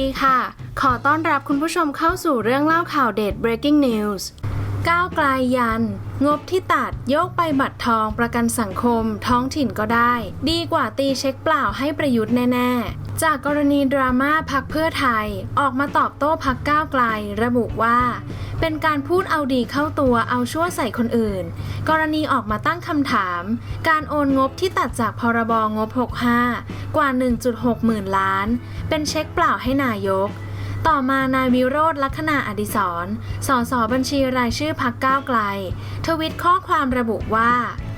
ดีค่ะ ขอต้อนรับคุณผู้ชมเข้าสู่เรื่องเล่าข่าวเด็ด breaking news ก้าวไกลยัน งบที่ตัดโยกไปบัตรทองประกันสังคม ท้องถิ่นก็ได้ ดีกว่าตีเช็คเปล่าให้ประยุทธ์แน่ ๆ จากกรณีดราม่าพักเพื่อไทย ออกมาตอบโต้พักก้าวไกล ระบุว่า เป็นการพูดเอาดีเข้าตัวเอาชั่วใส่คนอื่น กรณีออกมาตั้งคำถาม การโอนงบที่ตัดจากพรบงบ 65 กว่า 1.6 หมื่นล้าน เป็นเช็คเปล่าให้นายก ต่อมานายวิโรธลักษณะอดิศรสสบัญชีรายชื่อพักก้าวไกล ทวิตข้อความระบุว่า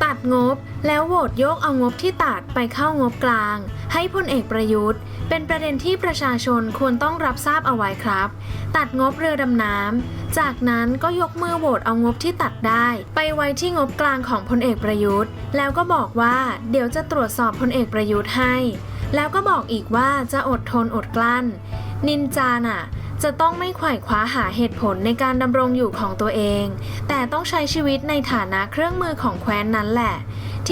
ตัดงบแล้วโหวตโยกเอางบที่ตัดไปเข้างบกลาง ให้พลเอกประยุทธ์ เป็นประเด็นที่ประชาชนควรต้องรับทราบเอาไว้ครับ ตัดงบเรือดำน้ำจากนั้นก็ยกมือโหวตเอางบที่ตัดได้ ไปไว้ที่งบกลางของพลเอกประยุทธ์ แล้วก็บอกว่า เดี๋ยวจะตรวจสอบพลเอกประยุทธ์ให้ แล้วก็บอกอีกว่าจะอดทนอดกลั้น นินจาน่ะจะต้องไม่ไขว่คว้าหาเหตุผลในการดำรงอยู่ของตัวเอง แต่ต้องใช้ชีวิตในฐานะเครื่องมือของแคว้นนั้นแหละ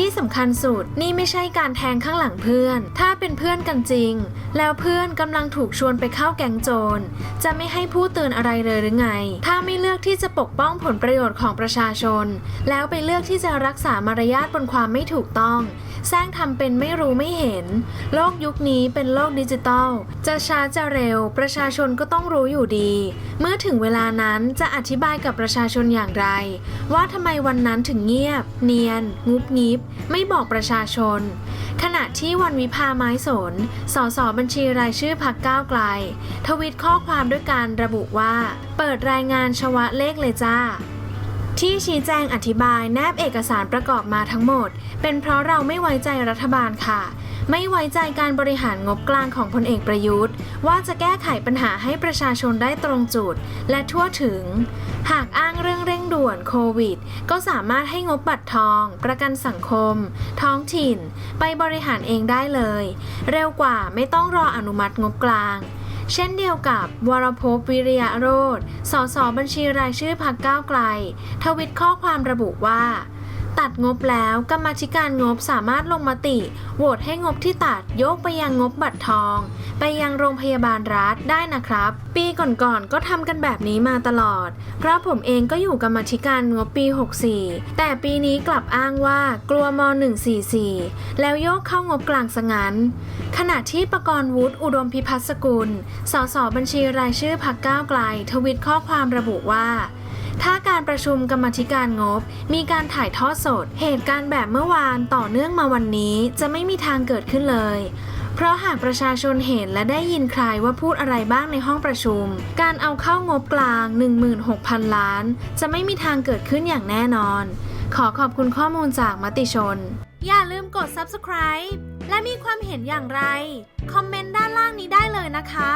ที่สำคัญสุดนี่ไม่ใช่การแทงข้างหลังเพื่อน ถ้าเป็นเพื่อนกันจริง แล้วเพื่อนกำลังถูกชวนไปเข้าแก๊งโจร จะไม่ให้ผู้เตือนอะไรเลยหรือไง ถ้าไม่เลือกที่จะปกป้องผลประโยชน์ของประชาชน แล้วไปเลือกที่จะรักษามารยาทบนความไม่ถูกต้องแซงทำเป็นไม่รู้ไม่เห็น โลกยุคนี้เป็นโลกดิจิตอล จะช้าจะเร็ว ประชาชนก็ต้องรู้อยู่ดี เมื่อถึงเวลานั้นจะอธิบายกับประชาชนอย่างไร ว่าทำไมวันนั้นถึงเงียบ เนียน งุบงิบไม่บอกประชาชน ขณะที่วันวิพาไม้สน สสบัญชีรายชื่อพักก้าวไกล ทวิตข้อความด้วยการระบุว่า เปิดรายงานชวะเลขเลยจ้า ที่ชี้แจงอธิบายแนบเอกสารประกอบมาทั้งหมด เป็นเพราะเราไม่ไว้ใจรัฐบาลค่ะ ไม่ไว้ใจการบริหารงบกลางของพลเอกประยุทธ์ ว่าจะแก้ไขปัญหาให้ประชาชนได้ตรงจุด และทั่วถึง หากอ้างเรื่องเร่ง ด่วนโควิด ก็สามารถให้งบบัตรทอง ประกันสังคม ท้องถิ่น ไปบริหารเองได้เลย เร็วกว่าไม่ต้องรออนุมัติงบกลาง เช่นเดียวกับ วรพพวิริยะโรธสสบัญชีรายชื่อพักก้าวไกล ทวิตข้อความระบุว่า ตัดงบแล้วกรรมธิการงบสามารถลงมติ โหวตให้งบที่ตัดยกไปยังงบบัตรทอง ไปยังโรงพยาบาลรัฐได้นะครับ ปีก่อนๆก็ทำกันแบบนี้มาตลอด เพราะผมเองก็อยู่กรรมธิการงบปี 64 แต่ปีนี้กลับอ้างว่ากลัวม 144 แล้วโยกเข้างบกลางซะงั้นขณะที่ประกรณ์วุฒิอุดมพิพัฒน์สกุล สสบัญชีรายชื่อพักก้าวไกล ทวิตข้อความระบุว่า ถ้าการประชุมกรรมธิการงบ มีการถ่ายทอดสด เหตุการณ์แบบเมื่อวานต่อเนื่องมาวันนี้จะไม่มีทางเกิดขึ้นเลย เพราะหากประชาชนเห็นและได้ยินใครว่าพูดอะไรบ้างในห้องประชุม การเอาเข้างบกลาง 16,000 ล้าน จะไม่มีทางเกิดขึ้นอย่างแน่นอน ขอขอบคุณข้อมูลจากมติชน อย่าลืมกด subscribe และมีความเห็นอย่างไร คอมเมนต์ด้านล่างนี้ได้เลยนะคะ